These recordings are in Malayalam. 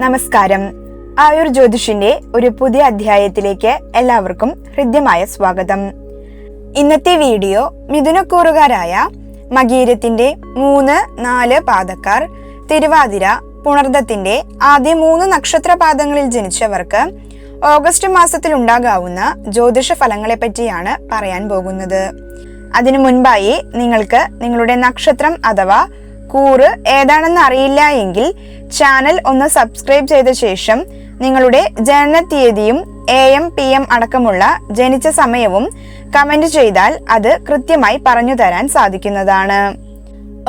നമസ്കാരം. ആയുർ ജ്യോതിഷിന്റെ ഒരു പുതിയ അധ്യായത്തിലേക്ക് എല്ലാവർക്കും ഹൃദ്യമായ സ്വാഗതം. ഇന്നത്തെ വീഡിയോ മിഥുനക്കൂറുകാരായ മകീരത്തിന്റെ മൂന്ന് നാല് പാദക്കാർ തിരുവാതിര പുണർദത്തിന്റെ ആദ്യ മൂന്ന് നക്ഷത്ര പാദങ്ങളിൽ ജനിച്ചവർക്ക് ഓഗസ്റ്റ് മാസത്തിൽ ഉണ്ടാകാവുന്ന ജ്യോതിഷ ഫലങ്ങളെ പറ്റിയാണ് പറയാൻ പോകുന്നത്. അതിനു മുൻപായി നിങ്ങൾക്ക് നിങ്ങളുടെ നക്ഷത്രം അഥവാ കൂറ് ഏതാണെന്ന് അറിയില്ല എങ്കിൽ ചാനൽ ഒന്ന് സബ്സ്ക്രൈബ് ചെയ്ത ശേഷം നിങ്ങളുടെ ജനന തീയതിയും എ എം പി എം അടക്കമുള്ള ജനിച്ച സമയവും കമന്റ് ചെയ്താൽ അത് കൃത്യമായി പറഞ്ഞു തരാൻ സാധിക്കുന്നതാണ്.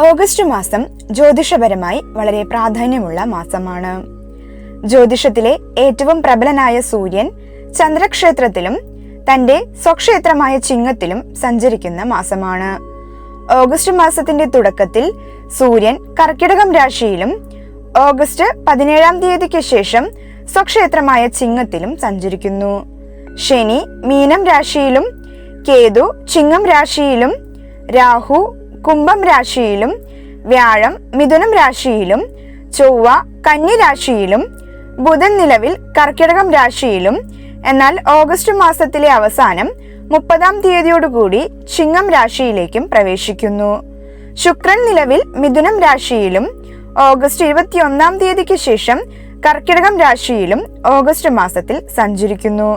ഓഗസ്റ്റ് മാസം ജ്യോതിഷപരമായി വളരെ പ്രാധാന്യമുള്ള മാസമാണ്. ജ്യോതിഷത്തിലെ ഏറ്റവും പ്രബലനായ സൂര്യൻ ചന്ദ്രക്ഷേത്രത്തിലും തന്റെ സ്വക്ഷേത്രമായ ചിങ്ങത്തിലും സഞ്ചരിക്കുന്ന മാസമാണ്. ഓഗസ്റ്റ് മാസത്തിന്റെ തുടക്കത്തിൽ സൂര്യൻ കർക്കിടകം രാശിയിലും ഓഗസ്റ്റ് പതിനേഴാം തീയതിക്ക് ശേഷം സ്വക്ഷേത്രമായ ചിങ്ങത്തിലും സഞ്ചരിക്കുന്നു. ശനി മീനം രാശിയിലും കേതു ചിങ്ങം രാശിയിലും രാഹു കുംഭം രാശിയിലും വ്യാഴം മിഥുനം രാശിയിലും ചൊവ്വ കന്നി രാശിയിലും ബുധൻ നിലവിൽ കർക്കിടകം രാശിയിലും. എന്നാൽ ഓഗസ്റ്റ് മാസത്തിലെ അവസാനം മുപ്പതാം തീയതിയോടുകൂടി ചിങ്ങം രാശിയിലേക്കും പ്രവേശിക്കുന്നു. ശുക്രൻ നിലവിൽ മിഥുനം രാശിയിലും ഓഗസ്റ്റ് ഇരുപത്തിയൊന്നാം തീയതിക്ക് ശേഷം കർക്കിടകം രാശിയിലും ഓഗസ്റ്റ് മാസത്തിൽ സഞ്ചരിക്കുന്നു.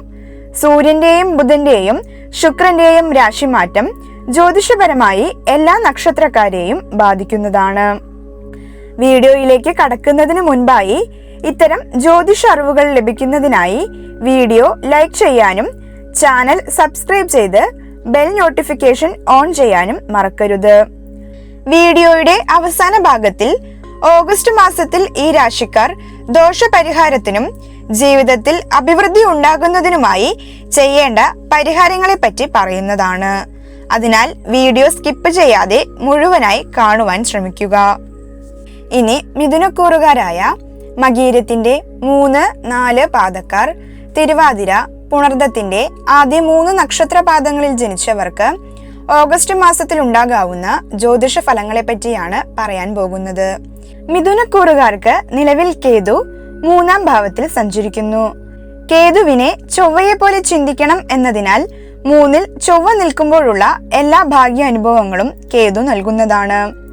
സൂര്യന്റെയും ബുധന്റെയും ശുക്രന്റെയും രാശിമാറ്റം ജ്യോതിഷപരമായി എല്ലാ നക്ഷത്രക്കാരെയും ബാധിക്കുന്നതാണ്. വീഡിയോയിലേക്ക് കടക്കുന്നതിന് മുൻപായി ഇത്തരം ജ്യോതിഷ അറിവുകൾ ലഭിക്കുന്നതിനായി വീഡിയോ ലൈക്ക് ചെയ്യാനും ചാനൽ സബ്സ്ക്രൈബ് ചെയ്ത് ബെൽ നോട്ടിഫിക്കേഷൻ ഓൺ ചെയ്യാനും മറക്കരുത്. വീഡിയോയുടെ അവസാന ഭാഗത്തിൽ ഓഗസ്റ്റ് മാസത്തിൽ ഈ രാശിക്കാർ ദോഷപരിഹാരത്തിനും ജീവിതത്തിൽ അഭിവൃദ്ധി ഉണ്ടാകുന്നതിനുമായി ചെയ്യേണ്ട പരിഹാരങ്ങളെ പറ്റി പറയുന്നതാണ്. അതിനാൽ വീഡിയോ സ്കിപ്പ് ചെയ്യാതെ മുഴുവനായി കാണുവാൻ ശ്രമിക്കുക. ഇനി മിഥുനക്കൂറുകാരായ മകീരത്തിന്റെ മൂന്ന് നാല് പാദക്കാർ തിരുവാതിര പുണർദത്തിന്റെ ആദ്യ മൂന്ന് നക്ഷത്രപാദങ്ങളിൽ ജനിച്ചവർക്ക് ഓഗസ്റ്റ് മാസത്തിൽ ഉണ്ടാകാവുന്ന ജ്യോതിഷ ഫലങ്ങളെ പറ്റിയാണ് പറയാൻ പോകുന്നത്. മിഥുനക്കൂറുകാർക്ക് നിലവിൽ കേതു മൂന്നാം ഭാവത്തിൽ സഞ്ചരിക്കുന്നു. കേതുവിനെ ചൊവ്വയെ പോലെ ചിന്തിക്കണം എന്നതിനാൽ മൂന്നിൽ ചൊവ്വ നിൽക്കുമ്പോഴുള്ള എല്ലാ ഭാഗ്യ അനുഭവങ്ങളും കേതു നൽകുന്നതാണ്.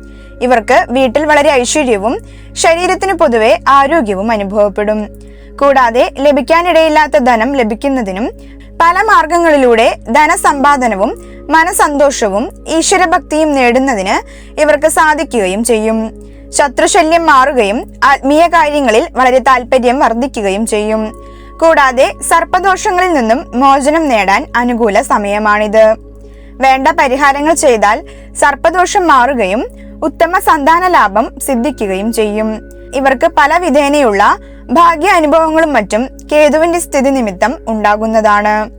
ഇവർക്ക് വീട്ടിൽ വളരെ ഐശ്വര്യവും ശരീരത്തിന് പൊതുവെ ആരോഗ്യവും അനുഭവപ്പെടും. കൂടാതെ ലഭിക്കാനിടയില്ലാത്ത ധനം ലഭിക്കുന്നതിനും പല മാർഗങ്ങളിലൂടെ ധനസമ്പാദനവും മനസന്തോഷവും ഈശ്വരഭക്തിയും നേടുന്നതിന് ഇവർക്ക് സാധിക്കുകയും ചെയ്യും. ശത്രുശല്യം മാറുകയും ആത്മീയ കാര്യങ്ങളിൽ വളരെ താല്പര്യം വർദ്ധിക്കുകയും ചെയ്യും. കൂടാതെ സർപ്പദോഷങ്ങളിൽ നിന്നും മോചനം നേടാൻ അനുകൂല സമയമാണിത്. വേണ്ട പരിഹാരങ്ങൾ ചെയ്താൽ സർപ്പദോഷം മാറുകയും ഉത്തമ സന്താന ലാഭം സിദ്ധിക്കുകയും ചെയ്യും. ഇവർക്ക് പല വിധേനയുള്ള ഭാഗ്യ അനുഭവങ്ങളും മറ്റും കേതുവിന്റെ സ്ഥിതി നിമിത്തം ഉണ്ടാകുന്നതാണ്.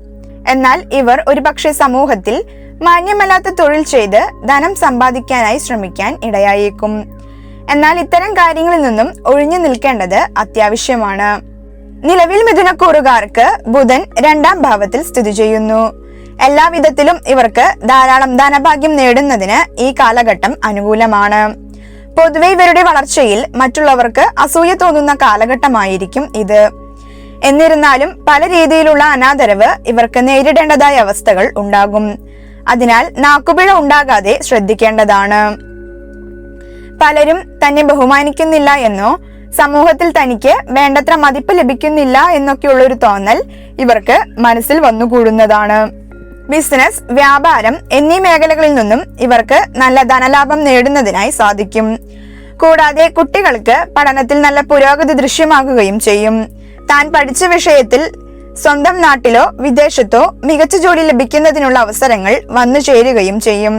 എന്നാൽ ഇവർ ഒരുപക്ഷെ സമൂഹത്തിൽ മാന്യമല്ലാത്ത തൊഴിൽ ചെയ്ത് ധനം സമ്പാദിക്കാനായി ശ്രമിക്കാൻ ഇടയായേക്കും. എന്നാൽ ഇത്തരം കാര്യങ്ങളിൽ നിന്നും ഒഴിഞ്ഞു നിൽക്കേണ്ടത് അത്യാവശ്യമാണ്. നിലവിൽ മിഥുനക്കൂറുകാർക്ക് ബുധൻ രണ്ടാം ഭാവത്തിൽ സ്ഥിതി ചെയ്യുന്നു. എല്ലാവിധത്തിലും ഇവർക്ക് ധാരാളം ധനഭാഗ്യം നേടുന്നതിന് ഈ കാലഘട്ടം അനുകൂലമാണ്. പൊതുവെ ഇവരുടെ വളർച്ചയിൽ മറ്റുള്ളവർക്ക് അസൂയ തോന്നുന്ന കാലഘട്ടമായിരിക്കും ഇത്. എന്നിരുന്നാലും പല രീതിയിലുള്ള അനാദരവ് ഇവർക്ക് നേരിടേണ്ടതായ അവസ്ഥകൾ ഉണ്ടാകും. അതിനാൽ നാക്കുപിഴ ഉണ്ടാകാതെ ശ്രദ്ധിക്കേണ്ടതാണ്. പലരും തന്നെ ബഹുമാനിക്കുന്നില്ല എന്നോ സമൂഹത്തിൽ തനിക്ക് വേണ്ടത്ര മതിപ്പ് ലഭിക്കുന്നില്ല എന്നൊക്കെയുള്ള ഒരു തോന്നൽ ഇവർക്ക് മനസ്സിൽ വന്നുകൂടുന്നതാണ്. ബിസിനസ് വ്യാപാരം എന്നീ മേഖലകളിൽ നിന്നും ഇവർക്ക് നല്ല ധനലാഭം നേടുന്നതിനായി സാധിക്കും. കൂടാതെ കുട്ടികൾക്ക് പഠനത്തിൽ നല്ല പുരോഗതി ദൃശ്യമാകുകയും ചെയ്യും. താൻ പഠിച്ച വിഷയത്തിൽ സ്വന്തം നാട്ടിലോ വിദേശത്തോ മികച്ച ജോലി ലഭിക്കുന്നതിനുള്ള അവസരങ്ങൾ വന്നു ചേരുകയും ചെയ്യും.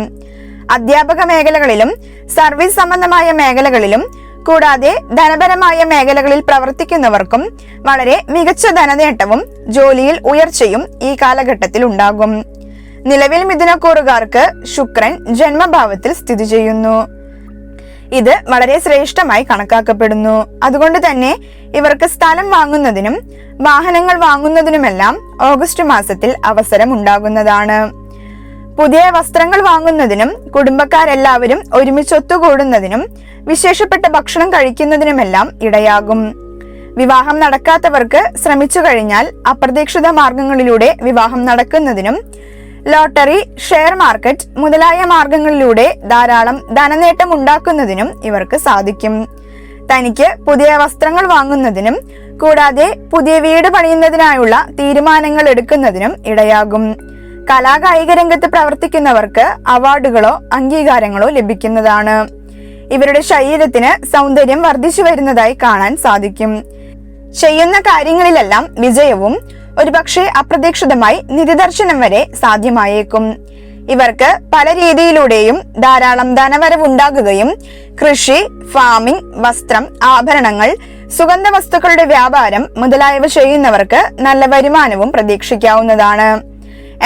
അധ്യാപക മേഖലകളിലും സർവീസ് സംബന്ധമായ മേഖലകളിലും കൂടാതെ ധനപരമായ മേഖലകളിൽ പ്രവർത്തിക്കുന്നവർക്കും വളരെ മികച്ച ധനനേട്ടവും ജോലിയിൽ ഉയർച്ചയും ഈ കാലഘട്ടത്തിൽ ഉണ്ടാകും. നിലവിൽ മിഥുനക്കൂറുകാർക്ക് ശുക്രൻ ജന്മഭാവത്തിൽ സ്ഥിതി ചെയ്യുന്നു. ഇത് വളരെ ശ്രേഷ്ഠമായി കണക്കാക്കപ്പെടുന്നു. അതുകൊണ്ട് തന്നെ ഇവർക്ക് സ്ഥലം വാങ്ങുന്നതിനും വാഹനങ്ങൾ വാങ്ങുന്നതിനുമെല്ലാം ഓഗസ്റ്റ് മാസത്തിൽ അവസരം ഉണ്ടാകുന്നതാണ്. പുതിയ വസ്ത്രങ്ങൾ വാങ്ങുന്നതിനും കുടുംബക്കാരെല്ലാവരും ഒരുമിച്ച് ഒത്തുകൂടുന്നതിനും വിശേഷപ്പെട്ട ഭക്ഷണം കഴിക്കുന്നതിനുമെല്ലാം ഇടയാകും. വിവാഹം നടക്കാത്തവർക്ക് ശ്രമിച്ചു കഴിഞ്ഞാൽ അപ്രതീക്ഷിത മാർഗങ്ങളിലൂടെ വിവാഹം നടക്കുന്നതിനും ലോട്ടറി ഷെയർ മാർക്കറ്റ് മുതലായ മാർഗങ്ങളിലൂടെ ധാരാളം ധനനേട്ടം ഉണ്ടാക്കുന്നതിനും ഇവർക്ക് സാധിക്കും. തനിക്ക് പുതിയ വസ്ത്രങ്ങൾ വാങ്ങുന്നതിനും കൂടാതെ പുതിയ വീട് പണിയുന്നതിനായുള്ള തീരുമാനങ്ങൾ എടുക്കുന്നതിനും ഇടയാകും. കലാകായിക രംഗത്ത് പ്രവർത്തിക്കുന്നവർക്ക് അവാർഡുകളോ അംഗീകാരങ്ങളോ ലഭിക്കുന്നതാണ്. ഇവരുടെ ശരീരത്തിന് സൗന്ദര്യം വർദ്ധിച്ചു വരുന്നതായി കാണാൻ സാധിക്കും. ചെയ്യുന്ന കാര്യങ്ങളിലെല്ലാം വിജയവും ഒരുപക്ഷെ അപ്രതീക്ഷിതമായി നിധിദർശനം വരെ സാധ്യമായേക്കും. ഇവർക്ക് പല രീതിയിലൂടെയും ധാരാളം ധനവരവുണ്ടാകുകയും കൃഷി ഫാമിംഗ് വസ്ത്രം ആഭരണങ്ങൾ സുഗന്ധ വസ്തുക്കളുടെ വ്യാപാരം മുതലായവ ചെയ്യുന്നവർക്ക് നല്ല വരുമാനവും പ്രതീക്ഷിക്കാവുന്നതാണ്.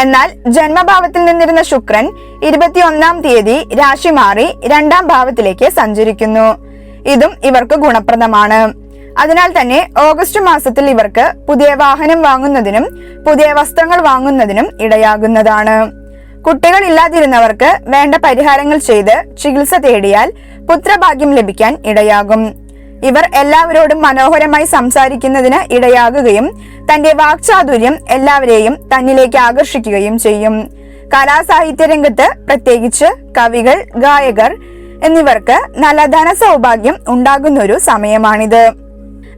എന്നാൽ ജന്മഭാവത്തിൽ നിന്നിരുന്ന ശുക്രൻ ഇരുപത്തിയൊന്നാം തീയതി രാശി മാറി രണ്ടാം ഭാവത്തിലേക്ക് സഞ്ചരിക്കുന്നു. ഇതും ഇവർക്ക് ഗുണപ്രദമാണ്. അതിനാൽ തന്നെ ഓഗസ്റ്റ് മാസത്തിൽ ഇവർക്ക് പുതിയ വാഹനം വാങ്ങുന്നതിനും പുതിയ വസ്ത്രങ്ങൾ വാങ്ങുന്നതിനും ഇടയാകുന്നതാണ്. കുട്ടികൾ ഇല്ലാതിരുന്നവർക്ക് വേണ്ട പരിഹാരങ്ങൾ ചെയ്ത് ചികിത്സ തേടിയാൽ പുത്രഭാഗ്യം ലഭിക്കാൻ ഇടയാകും. ഇവർ എല്ലാവരോടും മനോഹരമായി സംസാരിക്കുന്നതിന് ഇടയാകുകയും തന്റെ വാക്ചാതുര്യം എല്ലാവരെയും തന്നിലേക്ക് ആകർഷിക്കുകയും ചെയ്യും. കലാസാഹിത്യ രംഗത്ത് പ്രത്യേകിച്ച് കവികൾ ഗായകർ എന്നിവർക്ക് നല്ല ധനസൗഭാഗ്യം ഉണ്ടാകുന്ന ഒരു സമയമാണിത്.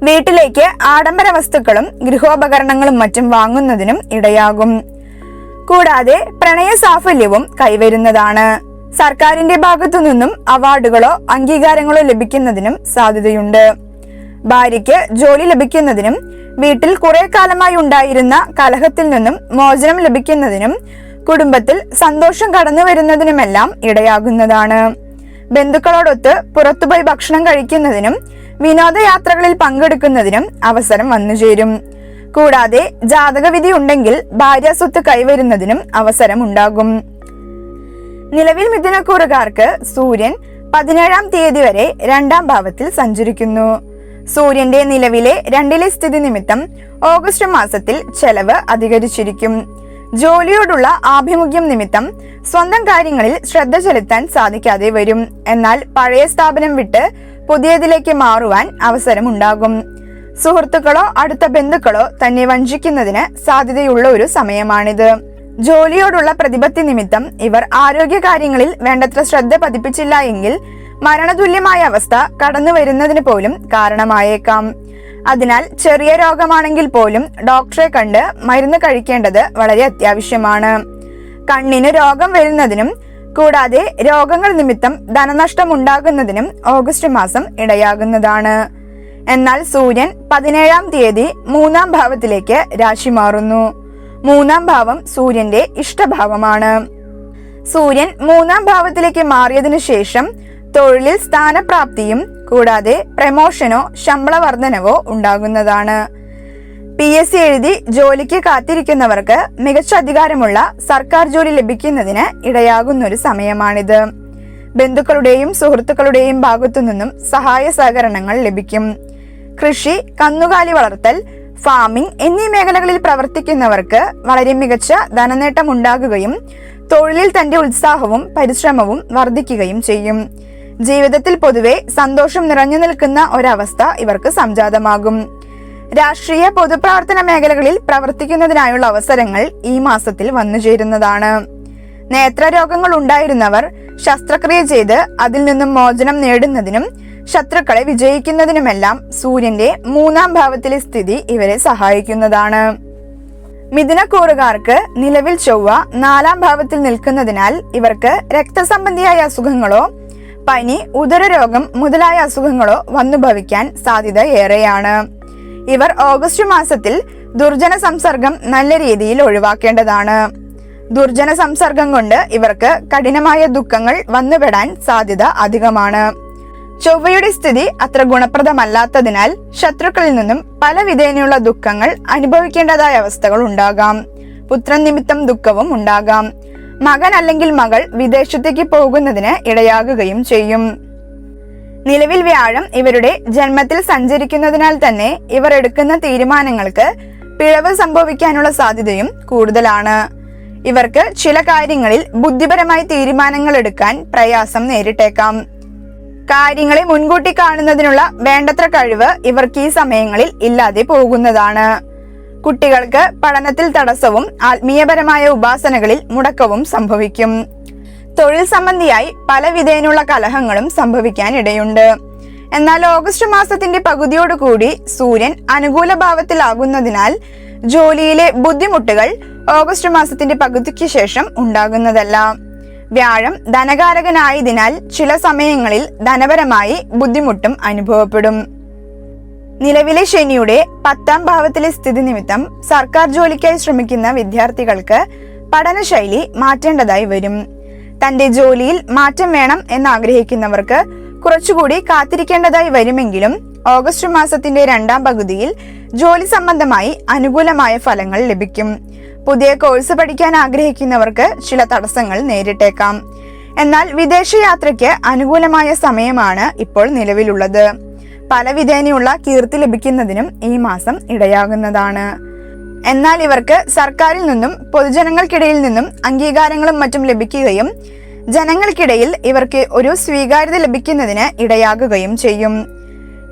വീട്ടിലേക്ക് ആഡംബര വസ്തുക്കളും ഗൃഹോപകരണങ്ങളും മറ്റും വാങ്ങുന്നതിനും ഇടയാകും. കൂടാതെ പ്രണയ സാഫല്യവും കൈവരുന്നതാണ്. സർക്കാരിന്റെ ഭാഗത്തു നിന്നും അവാർഡുകളോ അംഗീകാരങ്ങളോ ലഭിക്കുന്നതിനും സാധ്യതയുണ്ട്. ഭാര്യയ്ക്ക് ജോലി ലഭിക്കുന്നതിനും വീട്ടിൽ കുറെ കാലമായി ഉണ്ടായിരുന്ന കലഹത്തിൽ നിന്നും മോചനം ലഭിക്കുന്നതിനും കുടുംബത്തിൽ സന്തോഷം കടന്നു വരുന്നതിനുമെല്ലാം ഇടയാകുന്നതാണ്. ബന്ധുക്കളോടൊത്ത് പുറത്തുപോയി ഭക്ഷണം കഴിക്കുന്നതിനും വിനോദയാത്രകളിൽ പങ്കെടുക്കുന്നതിനും അവസരം വന്നുചേരും കൂടാതെ ജാതകവിധി ഉണ്ടെങ്കിൽ ഭാര്യ സ്വത്ത് കൈവരുന്നതിനും അവസരമുണ്ടാകും നിലവിൽ മിഥുനക്കൂറുകാർക്ക് സൂര്യൻ പതിനേഴാം തീയതി വരെ രണ്ടാം ഭാവത്തിൽ സഞ്ചരിക്കുന്നു. സൂര്യന്റെ നിലവിലെ രണ്ടിലെ സ്ഥിതി നിമിത്തം ഓഗസ്റ്റ് മാസത്തിൽ ചെലവ് അധികരിച്ചിരിക്കും. ജോലിയോടുള്ള ആഭിമുഖ്യം നിമിത്തം സ്വന്തം കാര്യങ്ങളിൽ ശ്രദ്ധ ചെലുത്താൻ സാധിക്കാതെ വരും. എന്നാൽ പഴയ സ്ഥാപനം വിട്ട് പുതിയതിലേക്ക് മാറുവാൻ അവസരമുണ്ടാകും. സുഹൃത്തുക്കളോ അടുത്ത ബന്ധുക്കളോ തന്നെ വഞ്ചിക്കുന്നതിന് സാധ്യതയുള്ള ഒരു സമയമാണിത്. ജോലിയോടുള്ള പ്രതിപത്തി നിമിത്തം ഇവർ ആരോഗ്യ കാര്യങ്ങളിൽ വേണ്ടത്ര ശ്രദ്ധ പതിപ്പിച്ചില്ല എങ്കിൽ മരണതുല്യമായ അവസ്ഥ കടന്നു വരുന്നതിന് പോലും കാരണമായേക്കാം. അതിനാൽ ചെറിയ രോഗമാണെങ്കിൽ പോലും ഡോക്ടറെ കണ്ട് മരുന്ന് കഴിക്കേണ്ടത് വളരെ അത്യാവശ്യമാണ്. കണ്ണിന് രോഗം വരുന്നതിനും കൂടാതെ രോഗങ്ങൾ നിമിത്തം ധനനഷ്ടം ഉണ്ടാകുന്നതിനും ഓഗസ്റ്റ് മാസം ഇടയാകുന്നതാണ്. എന്നാൽ സൂര്യൻ പതിനേഴാം തീയതി മൂന്നാം ഭാവത്തിലേക്ക് രാശി മാറുന്നു. മൂന്നാം ഭാവം സൂര്യന്റെ ഇഷ്ടഭാവമാണ്. സൂര്യൻ മൂന്നാം ഭാവത്തിലേക്ക് മാറിയതിനു ശേഷം തൊഴിലിൽ സ്ഥാനപ്രാപ്തിയും കൂടാതെ പ്രമോഷനോ ശമ്പള വർധനവോ ഉണ്ടാകുന്നതാണ്. പി എസ് സി എഴുതി ജോലിക്ക് കാത്തിരിക്കുന്നവർക്ക് മികച്ച അധികാരമുള്ള സർക്കാർ ജോലി ലഭിക്കുന്നതിന് ഇടയാകുന്ന ഒരു സമയമാണിത്. ബന്ധുക്കളുടെയും സുഹൃത്തുക്കളുടെയും ഭാഗത്തുനിന്നും സഹായ സഹകരണങ്ങൾ ലഭിക്കും. കൃഷി കന്നുകാലി വളർത്തൽ ഫാമിംഗ് എന്നീ മേഖലകളിൽ പ്രവർത്തിക്കുന്നവർക്ക് വളരെ മികച്ച ധനനേട്ടം ഉണ്ടാകുകയും തൊഴിലിൽ തന്റെ ഉത്സാഹവും പരിശ്രമവും വർദ്ധിക്കുകയും ചെയ്യും. ജീവിതത്തിൽ പൊതുവെ സന്തോഷം നിറഞ്ഞു നിൽക്കുന്ന ഒരവസ്ഥ ഇവർക്ക് സംജാതമാകും. രാഷ്ട്രീയ പൊതുപ്രവർത്തന മേഖലകളിൽ പ്രവർത്തിക്കുന്നതിനായുള്ള അവസരങ്ങൾ ഈ മാസത്തിൽ വന്നു ചേരുന്നതാണ്. നേത്രരോഗങ്ങൾ ഉണ്ടായിരുന്നവർ ശസ്ത്രക്രിയ ചെയ്ത് അതിൽ നിന്നും മോചനം നേടുന്നതിനും ശത്രുക്കളെ വിജയിക്കുന്നതിനുമെല്ലാം സൂര്യന്റെ മൂന്നാം ഭാവത്തിലെ സ്ഥിതി ഇവരെ സഹായിക്കുന്നതാണ്. മിഥുനക്കൂറുകാർക്ക് നിലവിൽ ചൊവ്വ നാലാം ഭാവത്തിൽ നിൽക്കുന്നതിനാൽ ഇവർക്ക് രക്തസംബന്ധിയായ അസുഖങ്ങളോ പനി ഉദരരോഗം മുതലായ അസുഖങ്ങളോ വന്നുഭവിക്കാൻ സാധ്യത ഏറെയാണ്. ഇവർ ഓഗസ്റ്റ് മാസത്തിൽ ദുർജന സംസർഗം നല്ല രീതിയിൽ ഒഴിവാക്കേണ്ടതാണ്. ദുർജന സംസർഗം കൊണ്ട് ഇവർക്ക് കഠിനമായ ദുഃഖങ്ങൾ വന്നുപെടാൻ സാധ്യത അധികമാണ്. ചൊവ്വയുടെ സ്ഥിതി അത്ര ഗുണപ്രദമല്ലാത്തതിനാൽ ശത്രുക്കളിൽ നിന്നും പല വിധേനയുള്ള ദുഃഖങ്ങൾ അനുഭവിക്കേണ്ടതായ അവസ്ഥകൾ ഉണ്ടാകാം. പുത്രൻ നിമിത്തം ദുഃഖവും ഉണ്ടാകാം. മകൻ അല്ലെങ്കിൽ മകൾ വിദേശത്തേക്ക് പോകുന്നതിന് ഇടയാകുകയും ചെയ്യും. നിലവിൽ വ്യാഴം ഇവരുടെ ജന്മത്തിൽ സഞ്ചരിക്കുന്നതിനാൽ തന്നെ ഇവർ എടുക്കുന്ന തീരുമാനങ്ങൾക്ക് പിഴവ് സംഭവിക്കാനുള്ള സാധ്യതയും കൂടുതലാണ്. ഇവർക്ക് ചില കാര്യങ്ങളിൽ ബുദ്ധിപരമായി തീരുമാനങ്ങൾ എടുക്കാൻ പ്രയാസം നേരിട്ടേക്കാം. കാര്യങ്ങളെ മുൻകൂട്ടി കാണുന്നതിനുള്ള വേണ്ടത്ര കഴിവ് ഇവർക്ക് ഈ സമയങ്ങളിൽ ഇല്ലാതെ പോകുന്നതാണ്. കുട്ടികൾക്ക് പഠനത്തിൽ തടസ്സവും ആത്മീയപരമായ ഉപാസനകളിൽ മുടക്കവും സംഭവിക്കും. തൊഴിൽ സംബന്ധിയായി പല വിധേയനുള്ള കലഹങ്ങളും സംഭവിക്കാൻ ഇടയുണ്ട് എന്നാൽ ഓഗസ്റ്റ് മാസത്തിന്റെ പകുതിയോടുകൂടി സൂര്യൻ അനുകൂല ഭാവത്തിലാകുന്നതിനാൽ ജോലിയിലെ ബുദ്ധിമുട്ടുകൾ ഓഗസ്റ്റ് മാസത്തിന്റെ പകുതിക്ക് ശേഷം ഉണ്ടാകുന്നതല്ല. വ്യാഴം ധനകാരകനായതിനാൽ ചില സമയങ്ങളിൽ ധനപരമായി ബുദ്ധിമുട്ടും അനുഭവപ്പെടും. നിലവിലെ ശനിയുടെ പത്താം ഭാവത്തിലെ സ്ഥിതി നിമിത്തം സർക്കാർ ജോലിക്കായി ശ്രമിക്കുന്ന വിദ്യാർത്ഥികൾക്ക് പഠനശൈലി മാറ്റേണ്ടതായി വരും. തന്റെ ജോലിയിൽ മാറ്റം വേണം എന്ന് ആഗ്രഹിക്കുന്നവർക്ക് കുറച്ചുകൂടി കാത്തിരിക്കേണ്ടതായി വരുമെങ്കിലും ഓഗസ്റ്റ് മാസത്തിന്റെ രണ്ടാം പകുതിയിൽ ജോലി സംബന്ധമായി അനുകൂലമായ ഫലങ്ങൾ ലഭിക്കും. പുതിയ കോഴ്സ് പഠിക്കാൻ ആഗ്രഹിക്കുന്നവർക്ക് ചില തടസ്സങ്ങൾ നേരിട്ടേക്കാം. എന്നാൽ വിദേശയാത്രയ്ക്ക് അനുകൂലമായ സമയമാണ് ഇപ്പോൾ നിലവിലുള്ളത്. പല വിധേനയുള്ള കീർത്തി ലഭിക്കുന്നതിനും ഈ മാസം ഇടയാകുന്നതാണ്. എന്നാൽ ഇവർക്ക് സർക്കാരിൽ നിന്നും പൊതുജനങ്ങൾക്കിടയിൽ നിന്നും അംഗീകാരങ്ങളും മറ്റും ലഭിക്കുകയും ജനങ്ങൾക്കിടയിൽ ഇവർക്ക് ഒരു സ്വീകാര്യത ലഭിക്കുന്നതിന് ഇടയാകുകയും ചെയ്യും.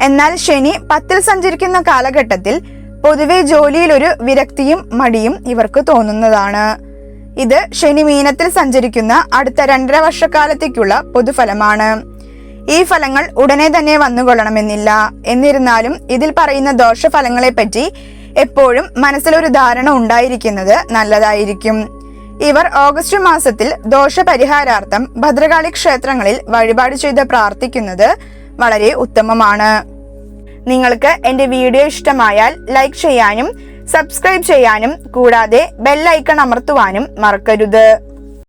എന്നാൽ ശനി പത്തിൽ സഞ്ചരിക്കുന്ന കാലഘട്ടത്തിൽ പൊതുവെ ജോലിയിൽ ഒരു വിരക്തിയും മടിയും ഇവർക്ക് തോന്നുന്നതാണ്. ഇത് ശനി മീനത്തിൽ സഞ്ചരിക്കുന്ന അടുത്ത രണ്ടര വർഷക്കാലത്തേക്കുള്ള പൊതുഫലമാണ്. ഈ ഫലങ്ങൾ ഉടനെ തന്നെ വന്നുകൊള്ളണമെന്നില്ല. എന്നിരുന്നാലും ഇതിൽ പറയുന്ന ദോഷഫലങ്ങളെ പറ്റി എപ്പോഴും മനസ്സിലൊരു ധാരണ ഉണ്ടായിരിക്കുന്നത് നല്ലതായിരിക്കും. ഇവർ ഓഗസ്റ്റ് മാസത്തിൽ ദോഷപരിഹാരാർത്ഥം ഭദ്രകാളി ക്ഷേത്രങ്ങളിൽ വഴിപാട് ചെയ്ത് പ്രാർത്ഥിക്കുന്നത് വളരെ ഉത്തമമാണ്. നിങ്ങൾക്ക് എന്റെ വീഡിയോ ഇഷ്ടമായാൽ ലൈക്ക് ചെയ്യാനും സബ്സ്ക്രൈബ് ചെയ്യാനും കൂടാതെ ബെല്ലൈക്കൺ അമർത്തുവാനും മറക്കരുത്.